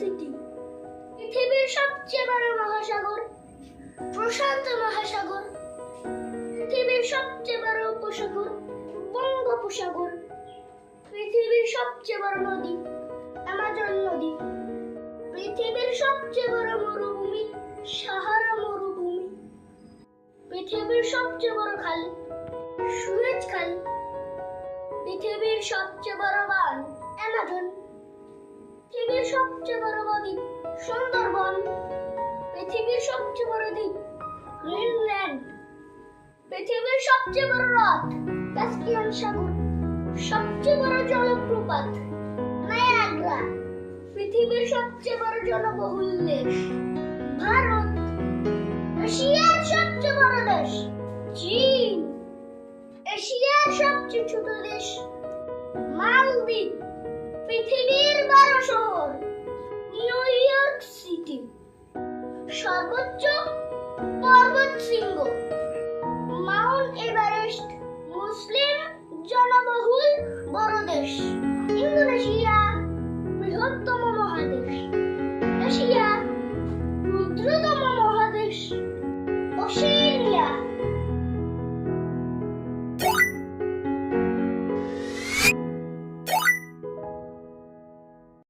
পৃথিবীর সবচেয়ে বড় মহাসাগর, প্রশান্ত মহাসাগর। পৃথিবীর সবচেয়ে বড় উপসাগর, বঙ্গোপসাগর। পৃথিবীর সবচেয়ে বড় নদী অ্যামাজন নদী। পৃথিবীর সবচেয়ে বড় মরুভূমি, সাহারা মরুভূমি। পৃথিবীর সবচেয়ে বড় খাল, সুয়েজ খাল। পৃথিবীর সবচেয়ে বড় বান, অ্যামাজন। সবচেয়ে বড় নদী সুন্দরবন, পৃথিবীর সবচেয়ে বড় দ্বীপ, গ্রিনল্যান্ড। পৃথিবীর সবচেয়ে বড় হ্রদ সাগর, সবচেয়ে বড় জলপ্রপাত, নায়াগ্রা। পৃথিবীর সবচেয়ে বড় জনবহুল দেশ, ভারত। এশিয়ার সবচেয়ে বড় দেশ, চীন। এশিয়ার সবচেয়ে ছোট দেশ, মালদ্বীপ। পৃথিবীর বড় শহর নিউ ইয়র্ক সিটি সর্বোচ্চ পর্বত শৃঙ্গ মাউন্ট এভারেস্ট মুসলিম জনবহুল বড় দেশ ইন্দোনেশিয়া